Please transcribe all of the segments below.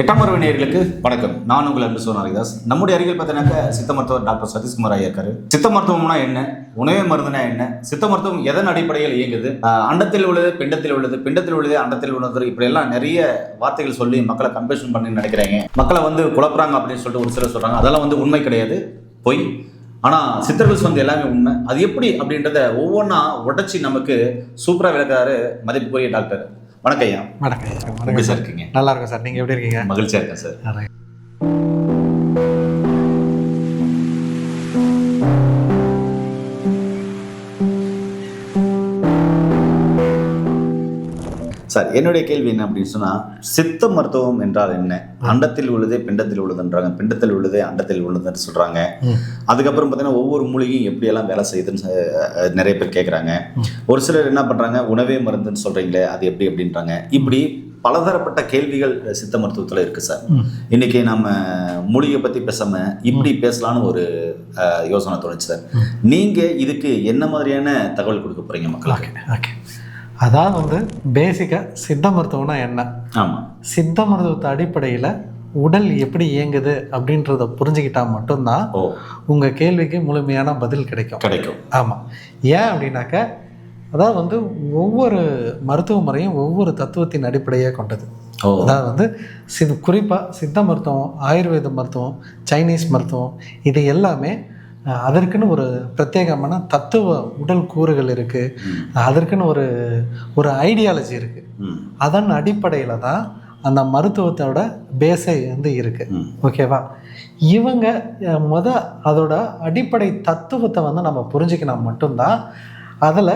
எட்டாம் பருவ நேர்களுக்கு வணக்கம். நான் உங்கள் அன்பு சோன் நம்முடைய அருகில் பார்த்தீங்கன்னா சித்த மருத்துவர் டாக்டர் சதீஷ்குமார் ஐயா இருக்காரு. சித்த மருத்துவம்னா என்ன? உணவே மருந்துனா என்ன? சித்த மருத்துவம் எதன் அடிப்படையில் இயங்குது? அண்டத்தில் உள்ளது பிண்டத்தில் உள்ளது பிண்டத்தில் உள்ளது அண்டத்தில் உள்ளது இப்படி எல்லாம் நிறைய வார்த்தைகள் சொல்லி மக்களை கன்வென்ஷன் பண்ணி நினைக்கிறாங்க. மக்களை வந்து குழப்புறாங்க அப்படின்னு சொல்லிட்டு ஒரு சிலர் சொல்றாங்க. அதெல்லாம் வந்து உண்மை கிடையாது. பொய். ஆனால் சித்தர்கள் சொந்த எல்லாமே உண்மை. அது எப்படி அப்படின்றத ஒவ்வொன்றா உடச்சி நமக்கு சூப்பராக விளக்குறாரு மதிப்புக்குரிய டாக்டர். வணக்கம் ஐயா. வணக்கம் ஐயா. வணக்கம் சார். இருக்கீங்க. நல்லா இருக்கும் சார். நீங்கள் எப்படி இருக்கீங்க? மகிழ்ச்சியா இருக்கேன் சார். சார் என்னுடைய கேள்வி என்ன அப்படின்னு சொன்னா சித்த மருத்துவம் என்றால் என்ன? அண்டத்தில் உள்ளதே பிண்டத்தில் உள்ளதுன்றாங்க. பிண்டத்தில் உள்ளதே அண்டத்தில் உள்ளதுன்னு சொல்றாங்க. அதுக்கப்புறம் பார்த்தீங்கன்னா ஒவ்வொரு மூலிகையும் எப்படியெல்லாம் வேலை செய்யுதுன்னு நிறைய பேர் கேட்குறாங்க ஒரு சிலர் என்ன பண்றாங்க உணவே மருந்துன்னு சொல்றீங்களே அது எப்படி அப்படின்றாங்க. இப்படி பலதரப்பட்ட கேள்விகள் சித்த மருத்துவத்தில் இருக்கு சார். இன்னைக்கு நம்ம மூலிகை பத்தி பேசாம இப்படி பேசலாம்னு ஒரு யோசனை தோணுச்சு சார். நீங்க இதுக்கு என்ன மாதிரியான தகவல் கொடுக்க போறீங்க மக்களுக்கு? ஓகே அதாவது வந்து பேசிக்காக சித்த மருத்துவம்னா என்ன? ஆமா. சித்த மருத்துவத்தை அடிப்படையில் உடல் எப்படி இயங்குது அப்படின்றத புரிஞ்சுக்கிட்டா மட்டும்தான் உங்கள் கேள்விக்கு முழுமையான பதில் கிடைக்கும். கிடைக்கும். ஆமாம் ஏன் அப்படின்னாக்க அதாவது வந்து ஒவ்வொரு மருத்துவ முறையும் ஒவ்வொரு தத்துவத்தின் அடிப்படையாக கொண்டது. அதாவது வந்து சிது குறிப்பாக சித்த மருத்துவம் ஆயுர்வேத மருத்துவம் சைனீஸ் மருத்துவம் இது எல்லாமே அதற்குன்னு ஒரு பிரத்யேகமான தத்துவ உடல் கூறுகள் இருக்குது. அதற்குன்னு ஒரு ஒரு ஐடியாலஜி இருக்குது அதன் அடிப்படையில் தான் அந்த மருத்துவத்தோட பேஸை வந்து இருக்குது ஓகேவா இவங்க முத அதோட அடிப்படை தத்துவத்தை வந்து நம்ம புரிஞ்சுக்கினா மட்டும்தான் அதில்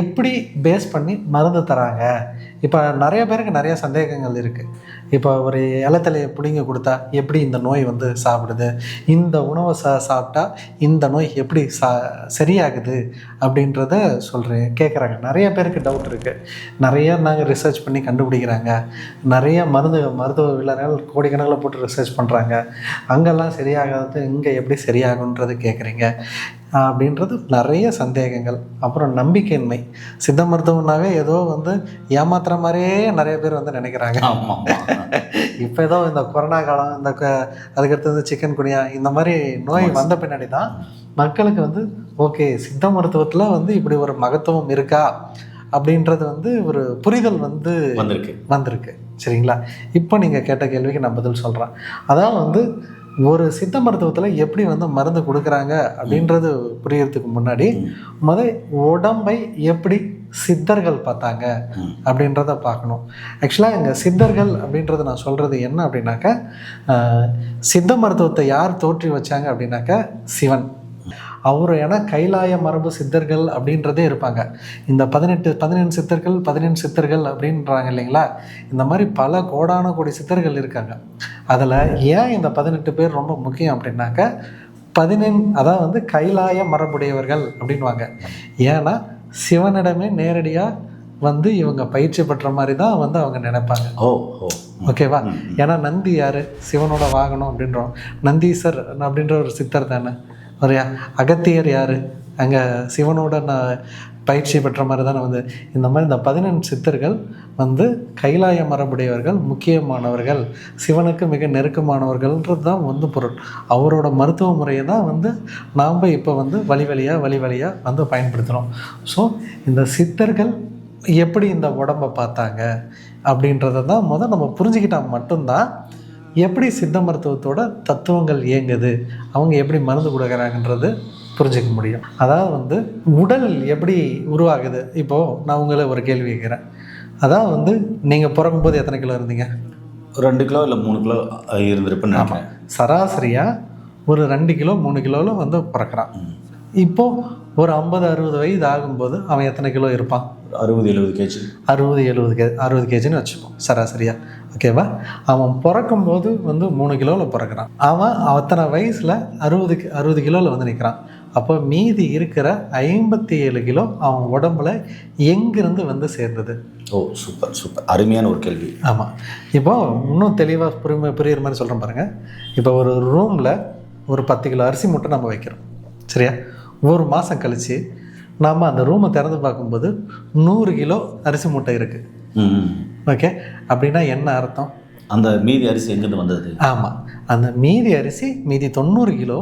எப்படி பேஸ் பண்ணி மருந்து தராங்க? இப்போ நிறைய பேருக்கு நிறைய சந்தேகங்கள் இருக்குது இப்போ ஒரு இலத்தலையை பிடிங்க கொடுத்தா எப்படி இந்த நோய் வந்து சாப்பிடுது? இந்த உணவை சா சாப்பிட்டா இந்த நோய் எப்படி சா சரியாகுது? அப்படின்றத சொல்கிறேன் கேட்குறாங்க நிறைய பேருக்கு டவுட் இருக்குது நிறைய நாங்கள் ரிசர்ச் பண்ணி கண்டுபிடிக்கிறாங்க. நிறைய மருந்து மருத்துவ விழாக்கள் கோடிக்கணக்கில் போட்டு ரிசர்ச் பண்ணுறாங்க அங்கெல்லாம் சரியாகாது. இங்கே எப்படி சரியாகுன்றது கேட்குறீங்க அப்படின்றது நிறைய சந்தேகங்கள். அப்புறம் நம்பிக்கையின்மை. சித்த மருத்துவம்னாவே ஏதோ வந்து ஏமாத்துற மாதிரியே நிறைய பேர் வந்து நினைக்கிறாங்க. இப்போ ஏதோ இந்த கொரோனா காலம் இந்த அதுக்கடுத்தது சிக்கன் குனியா இந்த மாதிரி நோய் வந்த பின்னாடி தான் மக்களுக்கு வந்து ஓகே சித்த மருத்துவத்தில் வந்து இப்படி ஒரு மகத்துவம் இருக்கா? அப்படின்றது வந்து ஒரு புரிதல் வந்து வந்திருக்கு. வந்திருக்கு. சரிங்களா? இப்போ நீங்கள் கேட்ட கேள்விக்கு நான் பதில் சொல்கிறேன் அதான் வந்து ஒரு சித்த மருத்துவத்தில் எப்படி வந்து மருந்து கொடுக்குறாங்க அப்படின்றது புரியறதுக்கு முன்னாடி ம். முத உடம்பை எப்படி சித்தர்கள் பார்த்தாங்க. அப்படின்றத பார்க்கணும் ஆக்சுவலாக எங்கள் சித்தர்கள் அப்படின்றத நான் சொல்கிறது என்ன அப்படின்னாக்கா சித்த மருத்துவத்தை யார் தோற்றி வச்சாங்க அப்படின்னாக்கா சிவன் அவர் ஏன்னா கைலாய மரபு சித்தர்கள் அப்படின்றதே இருப்பாங்க. இந்த பதினெட்டு பதினெண்டு சித்தர்கள் பதினெண்டு சித்தர்கள் அப்படின்றாங்க இல்லைங்களா? இந்த மாதிரி பல கோடான கோடி சித்தர்கள் இருக்காங்க. அதில் ஏன் இந்த பதினெட்டு பேர் ரொம்ப முக்கியம் அப்படின்னாக்க பதினெண் அதான் வந்து கைலாய மரபுடையவர்கள் அப்படின்வாங்க ஏன்னா சிவனிடமே நேரடியாக வந்து இவங்க பயிற்சி பெற்ற மாதிரி தான் வந்து அவங்க நினைப்பாங்க. ஓ ஓ. ஓகேவா? ஏன்னா நந்தி யார்? சிவனோட வாகனம் அப்படின்றோம். நந்தீசர் அப்படின்ற ஒரு சித்தர் தானே. ஒரு அகத்தியர் யார்? அங்கே சிவனோட நான் பயிற்சி பெற்ற மாதிரி தானே வந்து. இந்த மாதிரி இந்த பதினெண்டு சித்தர்கள் வந்து கைலாய மரபுடையவர்கள் முக்கியமானவர்கள் சிவனுக்கு மிக நெருக்கமானவர்கள்ன்றது தான் வந்து பொருள். அவரோட மருத்துவ முறையை தான் வந்து நாம் இப்போ வந்து வழி வழியாக வழி வழியாக வந்து பயன்படுத்துகிறோம் ஸோ இந்த சித்தர்கள் எப்படி இந்த உடம்பை பார்த்தாங்க அப்படின்றத தான் முதல் நம்ம புரிஞ்சுக்கிட்டால் மட்டும்தான் எப்படி சித்த மருத்துவத்தோட தத்துவங்கள் இயங்குது? அவங்க எப்படி மருந்து கொடுக்குறாங்கன்றது புரிஞ்சுக்க முடியும். அதாவது வந்து உடல் எப்படி உருவாகுது? இப்போது நான் உங்களை ஒரு கேள்வி கேட்குறேன். அதான் வந்து நீங்கள் பிறக்கும்போது எத்தனை கிலோ இருந்தீங்க? ரெண்டு கிலோ இல்லை மூணு கிலோ இருந்திருப்பேன்னு நினைக்கிறேன். சராசரியாக ஒரு ரெண்டு கிலோ மூணு கிலோவில் வந்து பிறக்கிறான். இப்போது ஒரு ஐம்பது அறுபது வயது ஆகும்போது அவன் எத்தனை கிலோ இருப்பான்? அறுபது எழுபது கேஜி அறுபது எழுபது கே அறுபது கேஜின்னு வச்சுப்போம் சராசரியாக ஓகேவா அவன் பிறக்கும்போது வந்து மூணு கிலோவில் பிறக்கிறான். அவன் அத்தனை வயசில் அறுபது அறுபது கிலோவில் வந்து நிற்கிறான் அப்போ மீதி இருக்கிற ஐம்பத்தி ஏழு கிலோ அவன் உடம்புல எங்கிருந்து வந்து சேர்ந்தது? Oh super super. அருமையான ஒரு கேள்வி. ஆமாம் இப்போ இன்னும் தெளிவாக புரியுமா புரியுற மாதிரி சொல்கிறேன் பாருங்கள் இப்போ ஒரு ரூமில் ஒரு பத்து கிலோ அரிசி மூட்டை நம்ம வைக்கிறோம். சரியா? ஒரு மாதம் கழித்து நாம் அந்த ரூமை திறந்து பார்க்கும்போது நூறு கிலோ அரிசி மூட்டை இருக்குது ஓகே அப்படின்னா என்ன அர்த்தம்? அந்த மீதி அரிசி எங்கேருந்து வந்தது? ஆமாம் அந்த மீதி அரிசி மீதி தொண்ணூறு கிலோ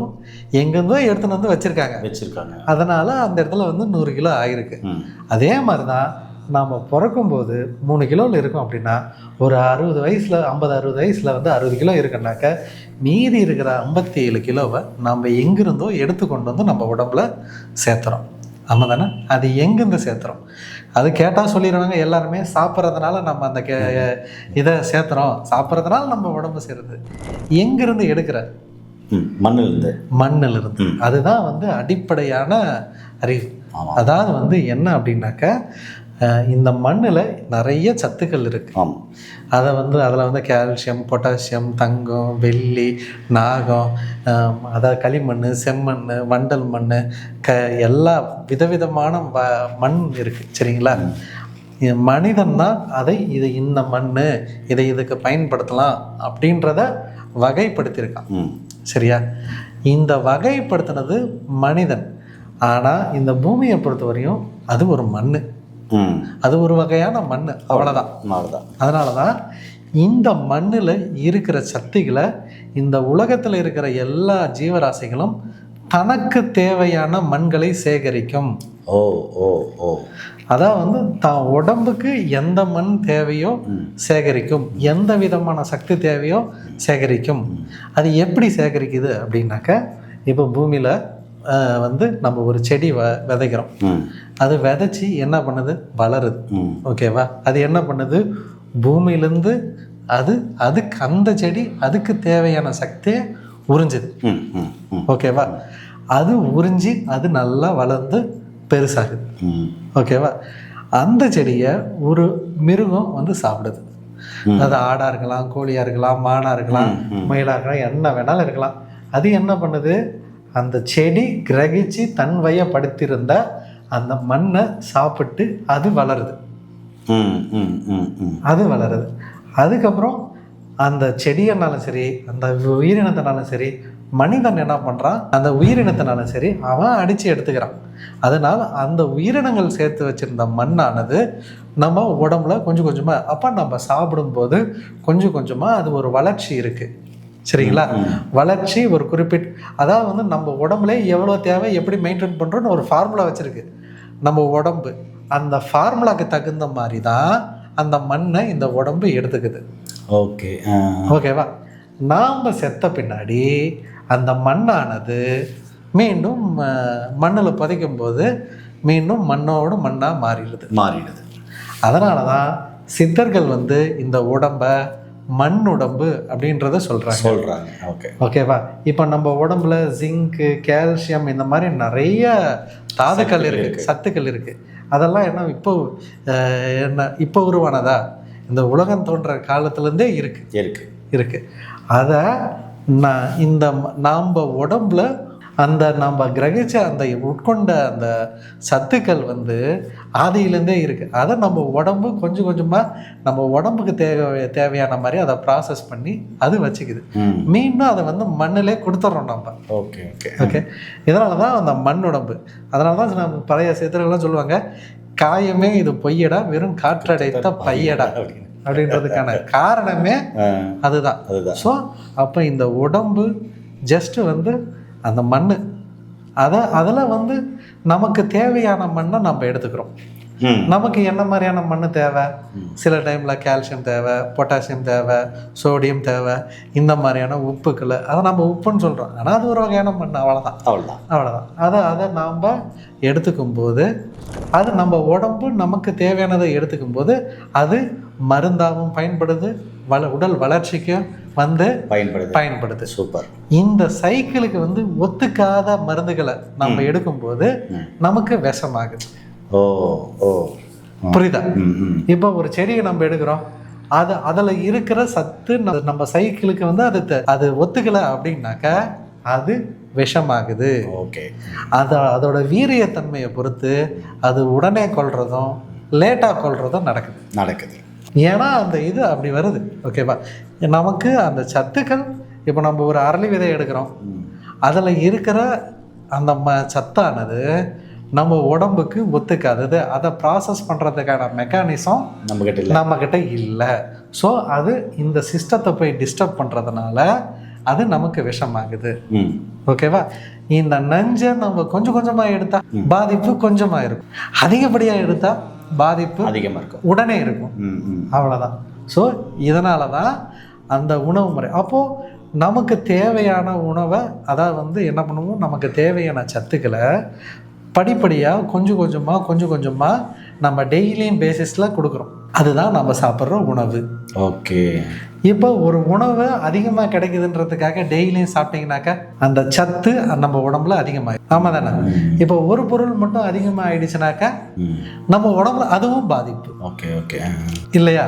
எங்கேருந்தோ எடுத்துன்னு வந்து வச்சுருக்காங்க. வச்சிருக்காங்க. அதனால் அந்த இடத்துல வந்து நூறு கிலோ ஆயிருக்கு. ம். அதே மாதிரி தான் நாம் பிறக்கும்போது மூணு கிலோவில் இருக்கோம் அப்படின்னா ஒரு அறுபது வயசில் ஐம்பது அறுபது வயசில் வந்து அறுபது கிலோ இருக்குன்னாக்க மீதி இருக்கிற ஐம்பத்தி ஏழு கிலோவை நம்ம எங்கிருந்தோ எடுத்து கொண்டு வந்து நம்ம உடம்புல சேர்த்துறோம். ஆமாம் தானே அது எங்கேருந்து சேர்த்துறோம்? அது கேட்டால் சொல்லிடுவாங்க எல்லாருமே சாப்பிட்றதுனால நம்ம அந்த கே இதை சேர்த்துறோம். சாப்பிட்றதுனால நம்ம உடம்பு சேருது. எங்கேருந்து எடுக்கிற? மண்ணிலிருந்து. மண்ணில் இருந்து ம். அதுதான் வந்து அடிப்படையான அறிவு. அதாவது வந்து என்ன அப்படின்னாக்க இந்த மண்ணில் நிறைய சத்துக்கள் இருக்குது ஆமாம் அதை வந்து அதில் வந்து கால்சியம் பொட்டாசியம் தங்கம் வெள்ளி நாகம் அதாவது களிமண் செம்மண் வண்டல் மண் க எல்லா விதவிதமான வ மண் இருக்குது சரிங்களா? மனிதன் தான் அதை இது இந்த மண் இதை இதுக்கு பயன்படுத்தலாம் அப்படின்றத வகைப்படுத்தியிருக்கான். சரியா? இந்த வகைப்படுத்தினது மனிதன். ஆனால் இந்த பூமியை பொறுத்தவரையும் அது ஒரு மண் அது ஒரு வகையான மண் அவ்வளோதான் அவ்வளோதான் அதனால தான் இந்த மண்ணில் இருக்கிற சக்திகளை இந்த உலகத்தில் இருக்கிற எல்லா ஜீவராசிகளும் தனக்கு தேவையான மண்களை சேகரிக்கும். ஓ ஓ ஓ. அதான் வந்து தான் உடம்புக்கு எந்த மண் தேவையோ சேகரிக்கும். எந்த விதமான சக்தி தேவையோ சேகரிக்கும். அது எப்படி சேகரிக்குது அப்படின்னாக்க இப்போ பூமியில் வந்து நம்ம ஒரு செடி வ விதைக்கிறோம். அது விதைச்சி என்ன பண்ணுது? வளருது. ஓகேவா? அது என்ன பண்ணுது? பூமியிலேருந்து அது அதுக்கு அந்த செடி அதுக்கு தேவையான சக்தியை உறிஞ்சுது. ஓகேவா? அது உறிஞ்சி அது நல்லா வளர்ந்து பெருசாகுது. ஓகேவா? அந்த செடியை ஒரு மிருகம் வந்து சாப்பிடுது. அது ஆடாக இருக்கலாம் கோழியாக இருக்கலாம் மானாக இருக்கலாம். மயிலாக இருக்கலாம் என்ன வேணாலும் இருக்கலாம். அது என்ன பண்ணுது? அந்த செடி கிரகிச்சு தன் வயப்படுத்தியிருந்த அந்த மண்ணை சாப்பிட்டு அது வளருது. ம் ம் ம் ம். அது வளருது. அதுக்கப்புறம் அந்த செடியனாலும் சரி அந்த உயிரினத்தினாலும் சரி மனிதன் என்ன பண்ணுறான் அந்த உயிரினத்தினாலும் சரி அவன் அடித்து எடுத்துக்கிறான். அதனால் அந்த உயிரினங்கள் சேர்த்து வச்சிருந்த மண்ணானது நம்ம உடம்புல கொஞ்சம் கொஞ்சமாக அப்போ நம்ம சாப்பிடும்போது கொஞ்சம் கொஞ்சமாக அது ஒரு வளர்ச்சி இருக்குது சரிங்களா? வளர்ச்சி ஒரு குறிப்பிட்ட அதாவது வந்து நம்ம உடம்புல எவ்வளோ தேவை எப்படி மெயின்டைன் பண்ணுறோன்னு ஒரு ஃபார்முலா வச்சுருக்கு. நம்ம உடம்பு அந்த ஃபார்முலாக்கு தகுந்த மாதிரி தான் அந்த மண்ணை இந்த உடம்பு எடுத்துக்குது. ஓகே ஓகேவா நாம் செத்த பின்னாடி அந்த மண்ணானது மீண்டும் மண்ணில் புதைக்கும் போது மீண்டும் மண்ணோடு மண்ணாக மாறிடுது. மாறிடுது. அதனால தான் சித்தர்கள் வந்து இந்த உடம்ப மண் உடம்பு அப்படின்றத சொல்கிறாங்க சொல்கிறாங்க ஓகே ஓகேவா இப்போ நம்ம உடம்புல ஜிங்க்கு கால்சியம் இந்த மாதிரி நிறைய தாதுக்கள் இருக்கு. சத்துக்கள் இருக்கு. அதெல்லாம் என்ன இப்போ என்ன இப்போ உருவானதா? இந்த உலகம் தோன்ற காலத்துலேருந்தே இருக்கு. இருக்கு. இருக்கு. அதை நான் இந்த நாம் உடம்புல அந்த நம்ம கிரகிச்ச அந்த உட்கொண்ட அந்த சத்துக்கள் வந்து ஆதியிலேருந்தே இருக்குது அதை நம்ம உடம்பு கொஞ்சம் கொஞ்சமாக நம்ம உடம்புக்கு தேவை தேவையான மாதிரி அதை ப்ராசஸ் பண்ணி அது வச்சுக்குது. மீண்டும் அதை வந்து மண்ணிலே கொடுத்துட்றோம் நம்ம ஓகே ஓகே. ஓகே? இதனால தான் அந்த மண் உடம்பு. அதனால தான் நம்ம பழைய சித்தர்கள்லாம் சொல்லுவாங்க காயமே இது பொய்யடா வெறும் காற்றடைத்த பையடா. அப்படின்றதுக்கான காரணமே அதுதான். அதுதான். ஸோ அப்போ இந்த உடம்பு ஜஸ்ட்டு வந்து அந்த மண் அதை அதில் வந்து நமக்கு தேவையான மண்ணை நம்ம எடுத்துக்கிறோம். நமக்கு என்ன மாதிரியான மண் தேவை? சில டைமில் கால்சியம் தேவை பொட்டாசியம் தேவை சோடியம் தேவை இந்த மாதிரியான உப்புக்களை. அதை நம்ம உப்புன்னு சொல்கிறோம் ஆனால் அது ஒரு வகையான மண் அவ்வளோதான் அவ்வளோதான் அவ்வளோதான் அதை அதை நாம் எடுத்துக்கும் போது அது நம்ம உடம்பு நமக்கு தேவையானதை எடுத்துக்கும் போது அது மருந்தாகவும் பயன்படுது. வள உடல் வளர்ச்சிக்கும் வந்து பயன்படுது. பயன்படுது. சூப்பர். இந்த சைக்கிளுக்கு வந்து ஒத்துக்காத மருந்துகளை நம்ம எடுக்கும்போது. நமக்கு விஷமாகுது. ஓ ஓ. புரியுதா? இப்போ ஒரு செடியை நம்ம எடுக்கிறோம். அது அதில் இருக்கிற சத்து நம்ம சைக்கிளுக்கு வந்து அது அது ஒத்துக்கலை அப்படின்னாக்க அது விஷமாகுது. ஓகே. அது அதோட வீரியத்தன்மையை பொறுத்து அது உடனே கொள்றதும் லேட்டாக கொள்றதும் நடக்குது. நடக்குது. ஏன்னா அந்த இது அப்படி வருது. ஓகேவா நமக்கு அந்த சத்துக்கள் இப்போ நம்ம ஒரு அரளி விதை எடுக்கிறோம். அதில் இருக்கிற அந்த ம சத்தானது நம்ம உடம்புக்கு ஒத்துக்காதது. அதை ப்ராசஸ் பண்ணுறதுக்கான மெக்கானிசம் நம்ம கிட்ட இல்லை. நம்மக்கிட்ட இல்லை. ஸோ அது இந்த சிஸ்டத்தை போய் டிஸ்டர்ப் பண்ணுறதுனால அது நமக்கு விஷமாகுது. ஓகேவா இந்த நஞ்சை நம்ம கொஞ்சம் கொஞ்சமாக எடுத்தா பாதிப்பு கொஞ்சமாக இருக்கும். அதிகப்படியாக எடுத்தா பாதிப்பு அதிகமாக இருக்கும். உடனே இருக்கும். அவ்வளோதான் ஸோ இதனால தான் அந்த உணவு முறை. அப்போது நமக்கு தேவையான உணவை அதாவது வந்து என்ன பண்ணுவோம்? நமக்கு தேவையான சத்துக்களை படிப்படியாக கொஞ்சம் கொஞ்சமாக கொஞ்சம் கொஞ்சமாக நம்ம டெய்லியும் பேசிஸில் கொடுக்குறோம். அதுதான் நம்ம சாப்பிட்ற உணவு. ஓகே. இப்போ ஒரு உணவு அதிகமாக கிடைக்குதுன்றதுக்காக டெய்லியும் சாப்பிட்டீங்கன்னாக்கா அந்த சத்து நம்ம உடம்புல அதிகமாகும் ஆமாம் தானே இப்போ ஒரு பொருள் மட்டும் அதிகமாக ஆயிடுச்சுனாக்கா நம்ம உடம்புல அதுவும் பாதிப்பு. Okay okay. இல்லையா?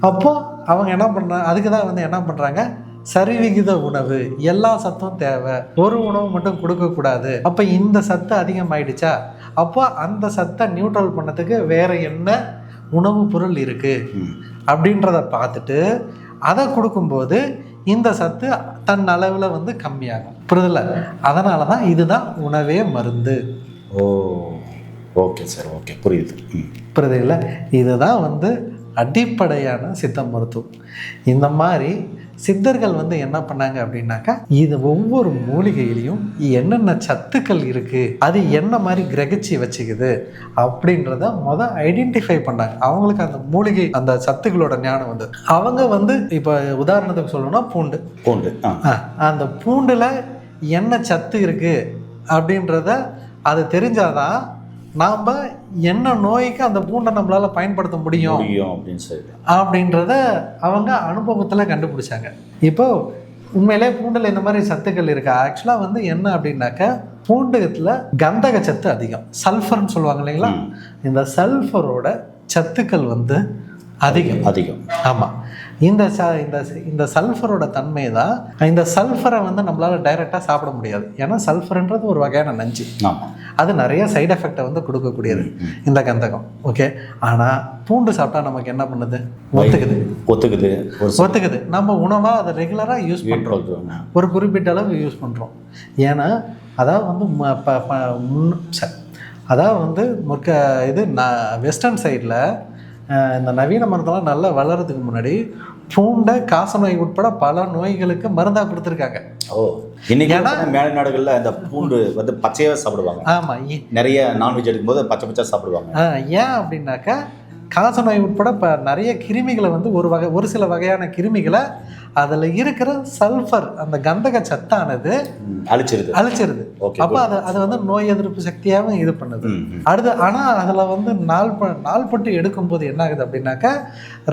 அப்போ அவங்க என்ன பண்ணுறாங்க அதுக்கு தான் வந்து என்ன பண்ணுறாங்க சரிவிகித உணவு. எல்லா சத்தும் தேவை. ஒரு உணவு மட்டும் கொடுக்கக்கூடாது அப்போ இந்த சத்து அதிகமாயிடுச்சா? அப்போ அந்த சத்தை நியூட்ரல் பண்ணதுக்கு வேற என்ன உணவு பொருள் இருக்கு. ம். அப்படின்றத பார்த்துட்டு அதை கொடுக்கும்போது இந்த சத்து தன் அளவில் வந்து கம்மியாகும். புரியுதுல்ல அதனால தான் இதுதான் உணவே மருந்து. ஓ ஓகே சார் ஓகே புரியுது. ம். புரியுதுல்ல இதுதான் வந்து அடிப்படையான சித்த மருத்துவம். இந்த மாதிரி சித்தர்கள் வந்து என்ன பண்ணாங்க அப்படின்னாக்கா இது ஒவ்வொரு மூலிகையிலையும் என்னென்ன சத்துக்கள் இருக்குது அது என்ன மாதிரி கிரகிச்சு வச்சுக்குது அப்படின்றத முத ஐடென்டிஃபை பண்ணாங்க. அவங்களுக்கு அந்த மூலிகை அந்த சத்துக்களோட ஞானம் வந்து. அவங்க வந்து இப்போ உதாரணத்துக்கு சொல்லணும்னா பூண்டு. பூண்டு அந்த பூண்டில் என்ன சத்து இருக்குது அப்படின்றத அது தெரிஞ்சாதான் நாம் என்ன நோய்க்கு அந்த பூண்டை நம்மளால் பயன்படுத்த முடியும் முடியும் அப்படின்னு சொல்லிட்டு. அப்படின்றத அவங்க அனுபவத்தில் கண்டுபிடிச்சாங்க. இப்போ உண்மையிலே பூண்டில் இந்த மாதிரி சத்துக்கள் இருக்கு? ஆக்சுவலாக வந்து என்ன அப்படின்னாக்கா பூண்டகத்தில் கந்தக சத்து அதிகம். சல்ஃபர்னு சொல்லுவாங்க இல்லைங்களா. இந்த சல்ஃபரோட சத்துக்கள் வந்து அதிகம். அதிகம். ஆமாம் இந்த ச இந்த இந்த சல்ஃபரோட தன்மை தான் இந்த சல்ஃபரை வந்து நம்மளால் டைரெக்டாக சாப்பிட முடியாது. ஏன்னா சல்ஃபர்ன்றது ஒரு வகையான நஞ்சு. அது நிறைய சைடு எஃபெக்டை வந்து கொடுக்கக்கூடியது. இந்த கந்தகம். ஓகே ஆனால் பூண்டு சாப்பிட்டா நமக்கு என்ன பண்ணுது? ஒத்துக்குது. ஒத்துக்குது. ஒத்துக்குது. நம்ம உணவாக அதை ரெகுலராக யூஸ் பண்ணுறோம் ஒரு குறிப்பிட்ட அளவு யூஸ் பண்ணுறோம் ஏன்னா அதாவது வந்து முன் அதாவது வந்து முற்க இது நான் வெஸ்டர்ன் சைடில் இந்த நவீன மருந்தெல்லாம் நல்லா வளர்கிறதுக்கு முன்னாடி பூண்டை காசநோய் உட்பட பல நோய்களுக்கு மருந்தாக கொடுத்துருக்காங்க. ஓ இன்னைக்கு மேலை நாடுகளில் இந்த பூண்டு வந்து பச்சையாவே சாப்பிடுவாங்க. ஆமாம் நிறைய நான்வெஜ் எடுக்கும்போது பச்சை பச்சை சாப்பிடுவாங்க. ஏன் அப்படின்னாக்கா காசநோய் உட்பட இப்போ நிறைய கிருமிகளை வந்து ஒரு வகை ஒரு சில வகையான கிருமிகளை அதில் இருக்கிற சல்ஃபர் அந்த கந்தக சத்தானது அழிச்சிருது. அழிச்சிருது. அப்போ அது அது வந்து நோய் எதிர்ப்பு சக்தியாகவும் இது பண்ணுது. அடுத்து ஆனால் அதில் வந்து நாள் ப நாள்பட்டு எடுக்கும்போது என்ன ஆகுது அப்படின்னாக்கா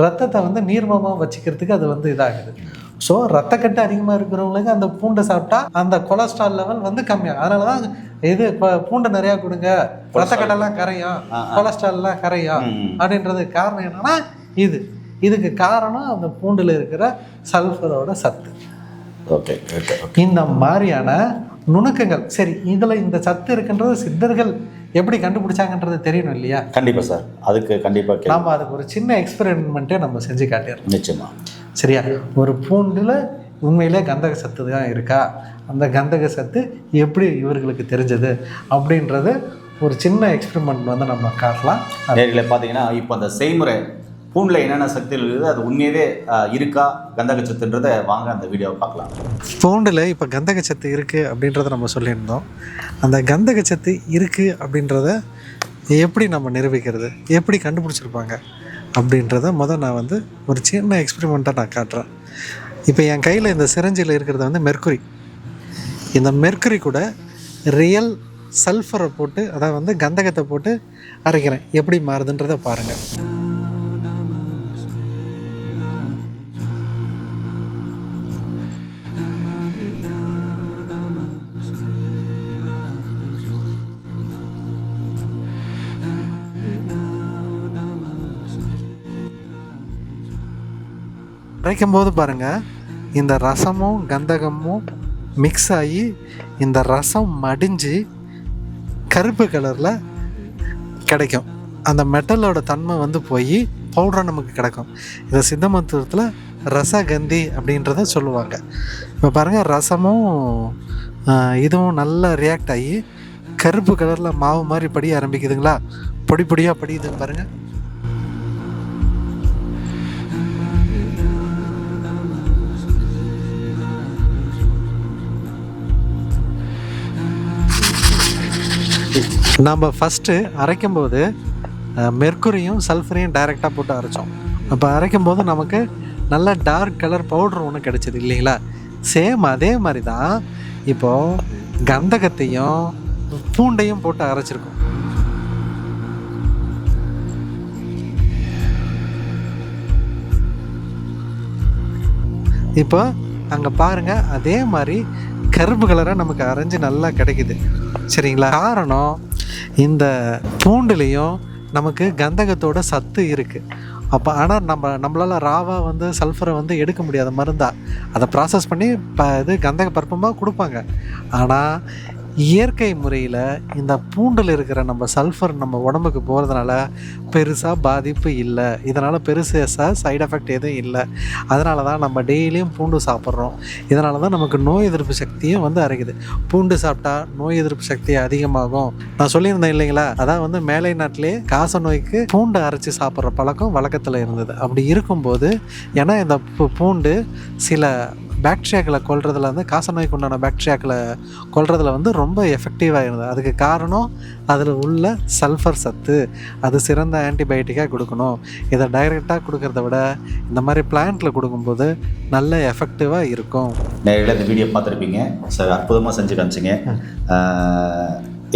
ரத்தத்தை வந்து நீர்மமாக வச்சுக்கிறதுக்கு அது வந்து இதாகுது. ஸோ ரத்தக்கட்டு அதிகமாக இருக்கிறவங்களுக்கு அந்த பூண்டை சாப்பிட்டா அந்த கொலஸ்ட்ரால் லெவல் வந்து கம்மியாகும். அதனால தான் இது இப்போ பூண்டை நிறையா கொடுங்க. ரத்தக்கட்டெல்லாம் கரையும். கொலஸ்ட்ரால்லாம் கரையும். அப்படின்றதுக்கு காரணம் என்னன்னா இது. இதுக்கு காரணம் அந்த பூண்டில் இருக்கிற சல்ஃபரோட சத்து. ஓகே இந்த மாதிரியான நுணுக்கங்கள். சரி இதில் இந்த சத்து இருக்குன்றது சித்தர்கள் எப்படி கண்டுபிடிச்சாங்கன்றது தெரியணும் இல்லையா? கண்டிப்பா சார். அதுக்கு கண்டிப்பா கேள்வி நாம் அதுக்கு ஒரு சின்ன எக்ஸ்பெரிமெண்ட்டே நம்ம செஞ்சு காட்டிடுறோம். நிச்சயமா. சரியா? ஒரு பூண்டில் உண்மையிலே கந்தக சத்து தான் இருக்கா? அந்த கந்தக சத்து எப்படி இவர்களுக்கு தெரிஞ்சது? அப்படின்றது ஒரு சின்ன எக்ஸ்பெரிமெண்ட் வந்து நம்ம காட்டலாம். நேர்களை பார்த்தீங்கன்னா இப்போ அந்த செய்முறை பூண்டில் என்னென்ன சக்திகள் இருக்குது அது உண்மையவே இருக்கா? கந்தக சத்துன்றதை வாங்க அந்த வீடியோவை பார்க்கலாம். பூண்டில் இப்போ கந்தக சத்து இருக்குது அப்படின்றத நம்ம சொல்லியிருந்தோம். அந்த கந்தக சத்து இருக்குது அப்படின்றத எப்படி நம்ம நிரூபிக்கிறது? எப்படி கண்டுபிடிச்சிருப்பாங்க? அப்படின்றத முதல் நான் வந்து ஒரு சின்ன எக்ஸ்பெரிமெண்ட்டாக நான் காட்டுறேன். இப்போ என் கையில் இந்த சிரஞ்சியில் இருக்கிறது வந்து மெர்க்குரி இந்த மெர்க்குரி கூட ரியல் சல்ஃபரை போட்டு அதாவது வந்து கந்தகத்தை போட்டு அரைக்கிறேன். எப்படி மாறுதுன்றதை பாருங்கள் அரைக்கும் போது பாருங்கள் இந்த ரசமும் கந்தகமும் மிக்ஸ் ஆகி இந்த ரசம் மடிஞ்சு கருப்பு கலரில் கிடைக்கும். அந்த மெட்டலோட தன்மை வந்து போய் பவுடராக நமக்கு கிடைக்கும். இதை சித்த மருத்துவத்தில் ரசகந்தி அப்படின்றத சொல்லுவாங்க. இப்போ பாருங்கள் ரசமும் இதுவும் நல்லா ரியாக்ட் ஆகி கருப்பு கலரில் மாவு மாதிரி படிய ஆரம்பிக்குதுங்களா? பொடி பொடியாக படியுதுன்னு பாருங்கள் நம்ம ஃபஸ்ட்டு அரைக்கும்போது போது மெர்க்குரியும் சல்ஃபரையும் டைரெக்டாக போட்டு அரைச்சோம். அப்போ அரைக்கும் போது நமக்கு நல்ல டார்க் கலர் பவுடர் ஒன்று கிடச்சிது இல்லைங்களா? சேம் அதே மாதிரி தான் இப்போது கந்தகத்தையும் பூண்டையும் போட்டு அரைச்சிருக்கோம். இப்போ அங்கே பாருங்கள் அதே மாதிரி கருப்பு கலராக நமக்கு அரைஞ்சு நல்லா கிடைக்குது. சரிங்களா? காரணம் இந்த பூண்டுலேயும் நமக்கு கந்தகத்தோட சத்து இருக்குது அப்போ ஆனால் நம்ம நம்மளால் ராவாக வந்து சல்ஃபரை வந்து எடுக்க முடியாத மருந்தா. அதை ப்ராசஸ் பண்ணி ப இது கந்தக பருப்பமாக கொடுப்பாங்க. ஆனால் இயற்கை முறையில் இந்த பூண்டில் இருக்கிற நம்ம சல்ஃபர் நம்ம உடம்புக்கு போகிறதுனால பெருசாக பாதிப்பு இல்லை. இதனால் பெருசாக சைடு எஃபெக்ட் எதுவும் இல்லை. அதனால தான் நம்ம டெய்லியும் பூண்டு சாப்பிட்றோம். இதனால தான் நமக்கு நோய் எதிர்ப்பு சக்தியும் வந்து அரைக்குது. பூண்டு சாப்பிட்டா நோய் எதிர்ப்பு சக்தி அதிகமாகும். நான் சொல்லியிருந்தேன் இல்லைங்களா? அதான் வந்து மேலை நாட்டிலே காச நோய்க்கு பூண்டு அரைச்சி சாப்பிட்ற பழக்கம் வழக்கத்தில் இருந்தது. அப்படி இருக்கும்போது ஏன்னா இந்த பூ- பூண்டு சில பாக்டீரியாக்களை கொல்றதுல வந்து காச நோய்க்கு உண்டான பாக்டீரியாக்களை கொல்றதுல வந்து ரொம்ப எஃபெக்டிவாக இருந்தது. அதுக்கு காரணம் அதில் உள்ள சல்ஃபர் சத்து. அது சிறந்த ஆன்டிபயோட்டிக்காக கொடுக்கணும். இதை டைரெக்டாக கொடுக்கறத விட இந்த மாதிரி பிளான்ட்டில் கொடுக்கும்போது நல்ல எஃபெக்டிவாக இருக்கும். நேரில் இந்த வீடியோ பார்த்துருப்பீங்க. சார் அற்புதமாக செஞ்சு காமிச்சிங்க.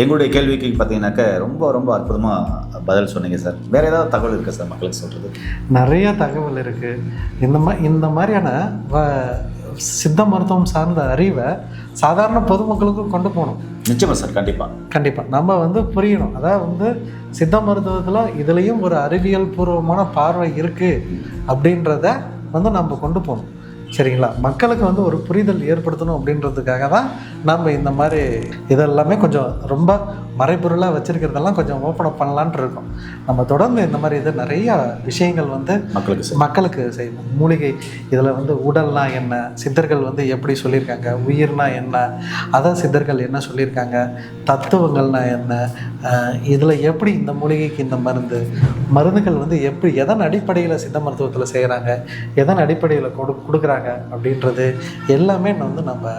எங்களுடைய கேள்விக்கு பார்த்தீங்கன்னாக்க ரொம்ப ரொம்ப அற்புதமாக பதில் சொன்னீங்க சார். வேறு ஏதாவது தகவல் இருக்கா சார் மக்களுக்கு சொல்கிறது நிறைய தகவல் இருக்குது இந்த மா இந்த மாதிரியான சித்த மருத்துவம் சார்ந்த அறிவை சாதாரண பொதுமக்களுக்கும் கொண்டு போகணும். நிச்சயமா சார் கண்டிப்பாக கண்டிப்பாக நம்ம வந்து புரியணும். அதாவது வந்து சித்த மருத்துவத்தில் இதுலேயும் ஒரு அறிவியல் பூர்வமான பார்வை இருக்குது அப்படின்றத வந்து நம்ம கொண்டு போகணும். சரிங்களா? மக்களுக்கு வந்து ஒரு புரிதல் ஏற்படுத்தணும் அப்படின்றதுக்காக தான் நம்ம இந்த மாதிரி இதெல்லாமே கொஞ்சம் ரொம்ப மறைபொருளாக வச்சுருக்கிறதெல்லாம் கொஞ்சம் ஓப்பன் அப் பண்ணலான்ட்டு இருக்கோம். நம்ம தொடர்ந்து இந்த மாதிரி இது நிறைய விஷயங்கள் வந்து மக்களுக்கு மக்களுக்கு செய்வோம். மூலிகை இதில் வந்து உடல்னா என்ன சித்தர்கள் வந்து எப்படி சொல்லியிருக்காங்க உயிர்னா என்ன அதை சித்தர்கள் என்ன சொல்லியிருக்காங்க தத்துவங்கள்னா என்ன இதில் எப்படி இந்த மூலிகைக்கு இந்த மருந்து மருந்துகள் வந்து எப்படி எதன் அடிப்படையில் சித்த மருத்துவத்தில் செய்கிறாங்க எதன் அடிப்படையில் கொடு கொடுக்குறாங்க அப்படின்றது எல்லாமே வந்து நம்ம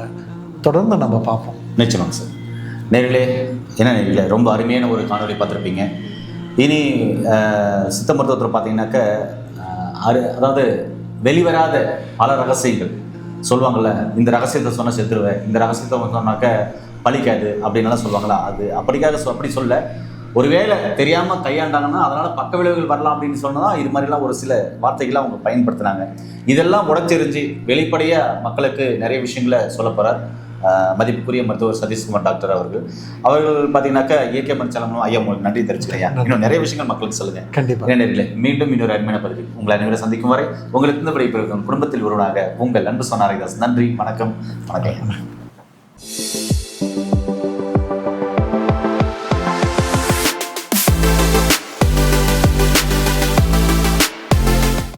தொடர்ந்து நம்ம பார்ப்போம். நிச்சயமாங்க சார். நேர்களே என்ன நேர்களே ரொம்ப அருமையான ஒரு காணொலி பார்த்துருப்பீங்க. இனி சித்த மருத்துவத்தில் பார்த்தீங்கன்னாக்க அரு அதாவது வெளிவராத பல ரகசியங்கள். சொல்லுவாங்கள்ல இந்த ரகசியத்தை சொன்னால் செத்துருவேன் இந்த ரகசியத்தை சொன்னாக்க பழிக்காது அப்படின்லாம் சொல்லுவாங்களா? அது அப்படிக்காக சொ- அப்படி சொல்ல ஒருவேளை தெரியாமல் கையாண்டாங்கன்னா அதனால் பக்க விளைவுகள் வரலாம் அப்படின்னு சொன்னதான் இது மாதிரிலாம் ஒரு சில வார்த்தைகளை அவங்க பயன்படுத்துனாங்க. இதெல்லாம் உடச்செறிஞ்சு வெளிப்படையாக மக்களுக்கு நிறைய விஷயங்களை சொல்ல போகிறார் மதிப்புக்குரிய மருத்துவர் சதீஷ்குமார் டாக்டர் அவர்கள். அவர்கள் பார்த்தீங்கன்னாக்கா இயற்கை மருத்துவம் ஐயா உங்களுக்கு நன்றி தெரிவிச்சுக்கிறேன் இன்னும் நிறைய விஷயங்கள் மக்களுக்கு சொல்லுங்க. கண்டிப்பாக நேரில் மீண்டும் இன்னொரு அருமையான பதிவில் உங்களை அனைவரும் சந்திக்கும் வரை உங்களுக்கு இந்த விடைபெறும் குடும்பத்தில் ஒருவனாக உங்கள் அன்பு சொன்னாரிதாஸ் நன்றி வணக்கம். வணக்கம்.